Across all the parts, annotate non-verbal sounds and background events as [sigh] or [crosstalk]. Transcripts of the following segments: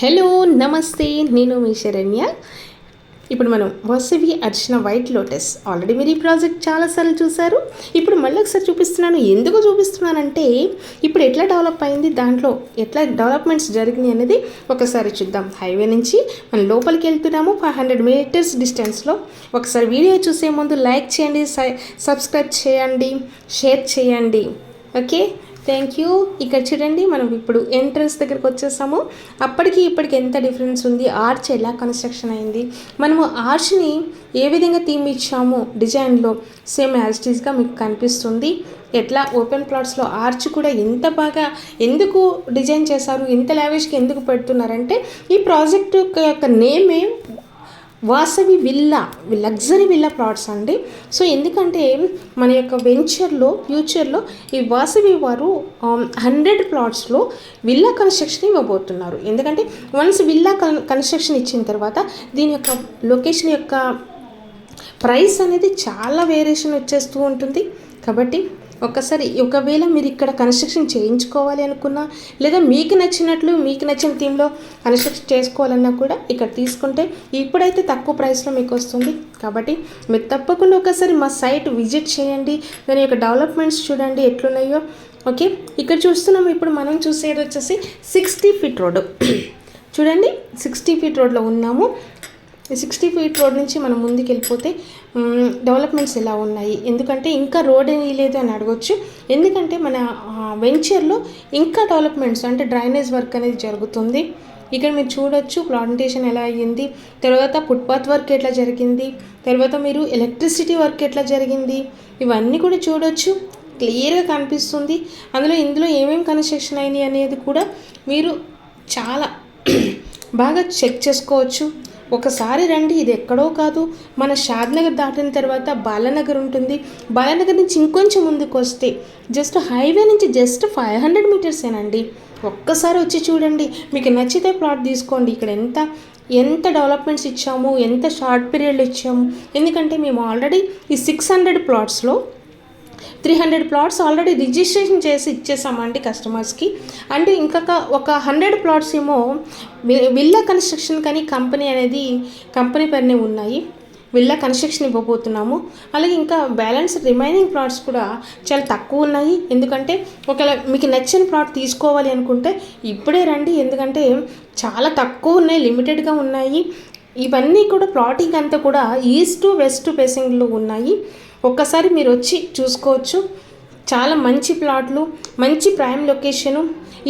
Hello నమస్తే. నేను మీ శరణ్య. ఇప్పుడు మనం Vasavi Archana white lotus. Already మీరు ఈ ప్రాజెక్ట్ చాలాసార్లు చూశారు. ఇప్పుడు మళ్ళీ ఒకసారి చూపిస్తున్నాను. ఎందుకు చూపిస్తున్నానంటే ఇప్పుడు ఎట్లా డెవలప్ అయింది దాంట్లో ఎట్లా డెవలప్మెంట్స్ జరిగినాయి అనేది ఒకసారి చూద్దాం. హైవే నుంచి మనం లోపలికి వెళ్తున్నాము. ఫైవ్ హండ్రెడ్ మీటర్స్ డిస్టెన్స్లో. ఒకసారి వీడియో చూసే ముందు లైక్ చేయండి సబ్స్క్రైబ్ చేయండి షేర్ చేయండి. ఓకే? థ్యాంక్ యూ ఇక్కడ చూడండి మనం ఇప్పుడు ఎంట్రన్స్ దగ్గరకు వచ్చేసాము. అప్పటికి ఇప్పటికి ఎంత డిఫరెన్స్ ఉంది? ఆర్చ్ ఎలా కన్స్ట్రక్షన్ అయింది? మనము ఆర్చ్ని ఏ విధంగా థీమ్ ఇచ్చాము? డిజైన్లో సేమ్ యాజిటీస్గా మీకు కనిపిస్తుంది. ఎట్లా? ఓపెన్ ప్లాట్స్లో ఆర్చ్ కూడా ఎంత బాగా ఎందుకు డిజైన్ చేశారు? ఇంత లావిష్కి ఎందుకు పెడుతున్నారంటే ఈ ప్రాజెక్ట్ యొక్క నేమే Vasavi villa luxury villa plots అండి. సో ఎందుకంటే మన యొక్క వెంచర్లో ఫ్యూచర్లో ఈ వాసవి వారు హండ్రెడ్ ప్లాట్స్లో విల్లా కన్స్ట్రక్షన్ ఇవ్వబోతున్నారు. ఎందుకంటే వన్స్ విల్లా కన్ కన్స్ట్రక్షన్ ఇచ్చిన తర్వాత దీని యొక్క లొకేషన్ యొక్క ప్రైస్ అనేది చాలా వేరియేషన్ వచ్చేస్తూ ఉంటుంది. కాబట్టి ఒక్కసారి ఒకవేళ మీరు ఇక్కడ కన్స్ట్రక్షన్ చేయించుకోవాలి అనుకున్నా లేదా మీకు నచ్చినట్లు మీకు నచ్చిన థీమ్లో కన్స్ట్రక్షన్ చేసుకోవాలన్నా కూడా ఇక్కడ తీసుకుంటే ఇప్పుడైతే తక్కువ ప్రైస్లో మీకు వస్తుంది కాబట్టి మీరు తప్పకుండా ఒకసారి మా సైట్ విజిట్ చేయండి. దాని యొక్క డెవలప్మెంట్స్ చూడండి ఎట్లున్నాయో. ఓకే? ఇక్కడ చూస్తున్నాం ఇప్పుడు మనం చూసేది వచ్చేసి సిక్స్టీ ఫీట్ రోడ్ చూడండి సిక్స్టీ ఫీట్ రోడ్లో ఉన్నాము. సిక్స్టీ ఫీట్ రోడ్ నుంచి మనం ముందుకు వెళ్ళిపోతే డెవలప్మెంట్స్ ఎలా ఉన్నాయి? ఎందుకంటే ఇంకా రోడ్ లేదు అని అడగొచ్చు. ఎందుకంటే మన వెంచర్లో ఇంకా డెవలప్మెంట్స్ అంటే డ్రైనేజ్ వర్క్ అనేది జరుగుతుంది. ఇక్కడ మీరు చూడొచ్చు ప్లాంటేషన్ ఎలా అయ్యింది తర్వాత ఫుట్పాత్ వర్క్ ఎట్లా జరిగింది తర్వాత మీరు ఎలక్ట్రిసిటీ వర్క్ ఎట్లా జరిగింది ఇవన్నీ కూడా చూడొచ్చు. క్లియర్గా కనిపిస్తుంది. అందులో ఇందులో ఏమేమి కన్స్ట్రక్షన్ అయినాయి అనేది కూడా మీరు చాలా [clears throat] బాగా చెక్ చేసుకోవచ్చు. ఒకసారి రండి ఇది ఎక్కడో కాదు. మన షాద్నగర్ దాటిన తర్వాత బాలనగర్ ఉంటుంది. బాలనగర్ నుంచి ఇంకొంచెం ముందుకు వస్తే జస్ట్ హైవే నుంచి జస్ట్ ఫైవ్ హండ్రెడ్ మీటర్సేనండి ఒక్కసారి వచ్చి చూడండి. మీకు నచ్చితే ప్లాట్ తీసుకోండి. ఇక్కడ ఎంత ఎంత డెవలప్మెంట్స్ ఇచ్చాము ఎంత షార్ట్ పీరియడ్లో ఇచ్చాము. ఎందుకంటే మేము ఆల్రెడీ ఈ six hundred ప్లాట్స్లో three hundred plots already registration చేసి ఇచ్చేసామండి కస్టమర్స్కి అంటే ఇంకొక ఒక హండ్రెడ్ ప్లాట్స్ ఏమో విల్లా కన్స్ట్రక్షన్ కానీ కంపెనీ అనేది కంపెనీ పేరునే ఉన్నాయి. విల్లా కన్స్ట్రక్షన్ ఇవ్వబోతున్నాము. అలాగే ఇంకా బ్యాలెన్స్ రిమైనింగ్ ప్లాట్స్ కూడా చాలా తక్కువ ఉన్నాయి. ఎందుకంటే ఒకవేళ మీకు నచ్చిన ప్లాట్ తీసుకోవాలి అనుకుంటే ఇప్పుడే రండి. ఎందుకంటే చాలా తక్కువ ఉన్నాయి లిమిటెడ్గా ఉన్నాయి. ఇవన్నీ కూడా ప్లాటింగ్ అంతా కూడా ఈస్ట్ వెస్ట్ ఫేసింగ్లో ఉన్నాయి. ఒక్కసారి మీరు వచ్చి చూసుకోవచ్చు. చాలా మంచి ప్లాట్లు మంచి ప్రైమ్ లొకేషను.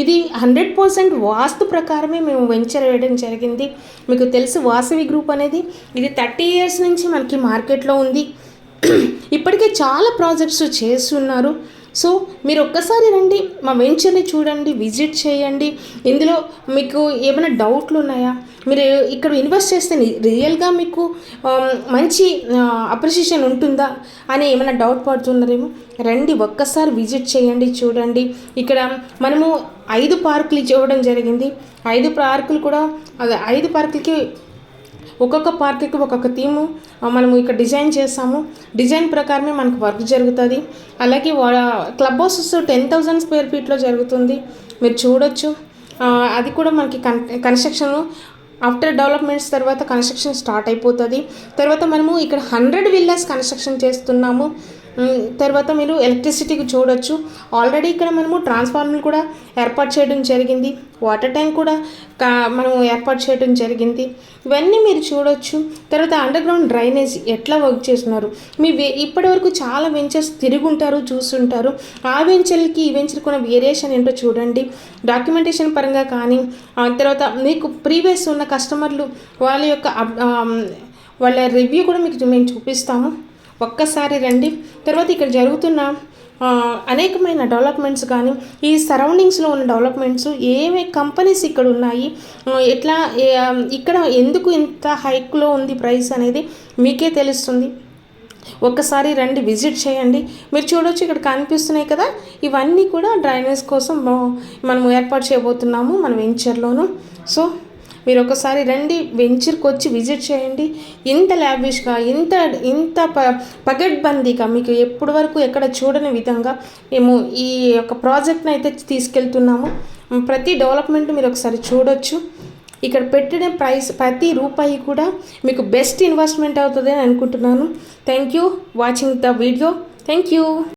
ఇది హండ్రెడ్ పర్సెంట్ వాస్తు ప్రకారమే మేము వెంచర్ వేయడం జరిగింది. మీకు తెలుసు వాసవి గ్రూప్ అనేది. ఇది థర్టీ ఇయర్స్ నుంచి మనకి మార్కెట్లో ఉంది. ఇప్పటికే చాలా ప్రాజెక్ట్స్ చేస్తున్నారు. సో మీరు ఒక్కసారి రండి మా వెంచర్ని చూడండి విజిట్ చేయండి. ఇందులో మీకు ఏమైనా డౌట్లు ఉన్నాయా? మీరు ఇక్కడ ఇన్వెస్ట్ చేస్తే రియల్గా మీకు మంచి అప్రిషియేషన్ ఉంటుందా అని ఏమైనా డౌట్ పడుతున్నారేమో? రండి ఒక్కసారి విజిట్ చేయండి చూడండి. ఇక్కడ మనము ఐదు పార్కులు ఇవ్వడం జరిగింది. ఐదు పార్కులు కూడా అదే ఐదు పార్కులకి ఒక్కొక్క పార్క్కి ఒక్కొక్క థీము మనము ఇక్కడ డిజైన్ చేస్తాము. డిజైన్ ప్రకారమే మనకు వర్క్ జరుగుతుంది. అలాగే club houses ten thousand square ఫీట్లో జరుగుతుంది. మీరు చూడొచ్చు. అది కూడా మనకి కన్ కన్స్ట్రక్షన్ ఆఫ్టర్ డెవలప్మెంట్స్ తర్వాత కన్స్ట్రక్షన్ స్టార్ట్ అయిపోతుంది. తర్వాత మనము ఇక్కడ హండ్రెడ్ విల్లాస్ కన్స్ట్రక్షన్ చేస్తున్నాము. తర్వాత మీరు ఎలక్ట్రిసిటీకి చూడొచ్చు. ఆల్రెడీ ఇక్కడ మనము ట్రాన్స్ఫార్మర్ కూడా ఏర్పాటు చేయడం జరిగింది. వాటర్ ట్యాంక్ కూడా కా- మనం ఏర్పాటు చేయడం జరిగింది. ఇవన్నీ మీరు చూడొచ్చు. తర్వాత అండర్ గ్రౌండ్ డ్రైనేజ్ ఎట్లా వర్క్ చేస్తున్నారు? మీ వే- ఇప్పటివరకు చాలా వెంచర్స్ తిరుగుంటారు చూస్తుంటారు. ఆ వెంచర్కి ఈ వెంచర్కి ఉన్న వేరియేషన్ ఏంటో చూడండి. డాక్యుమెంటేషన్ పరంగా కానీ తర్వాత మీకు ప్రీవియస్ ఉన్న కస్టమర్లు వాళ్ళ యొక్క అప్- వాళ్ళ రివ్యూ కూడా మీకు మేము చూపిస్తాము. ఒక్కసారి రండి. తర్వాత ఇక్కడ జరుగుతున్న అనేకమైన డెవలప్మెంట్స్ కానీ ఈ సరౌండింగ్స్లో ఉన్న డెవలప్మెంట్స్ ఏవే కంపెనీస్ ఇక్కడ ఉన్నాయి ఎట్లా ఇక్కడ ఎందుకు ఇంత హైక్లో ఉంది ప్రైస్ అనేది మీకే తెలుస్తుంది. ఒక్కసారి రండి విజిట్ చేయండి. మీరు చూడొచ్చు ఇక్కడ కనిపిస్తున్నాయి కదా ఇవన్నీ కూడా డ్రైనేజ్ కోసం మనము మనం ఏర్పాటు చేయబోతున్నాము మన వెంచర్లోను. సో మీరు ఒకసారి రండి వెంచర్కి వచ్చి విజిట్ చేయండి. ఇంత ల్యావిష్గా ఇంత ఇంత ప పగడ్బందీగా మీకు ఎప్పటి వరకు ఎక్కడ చూడని విధంగా మేము ఈ యొక్క ప్రాజెక్ట్ని అయితే తీసుకెళ్తున్నాము. ప్రతి డెవలప్మెంట్ మీరు ఒకసారి చూడొచ్చు. ఇక్కడ పెట్టిన ప్రైస్ ప్రతి రూపాయి కూడా మీకు బెస్ట్ ఇన్వెస్ట్మెంట్ అవుతుంది అని అనుకుంటున్నాను. Thank you watching the video. Thank you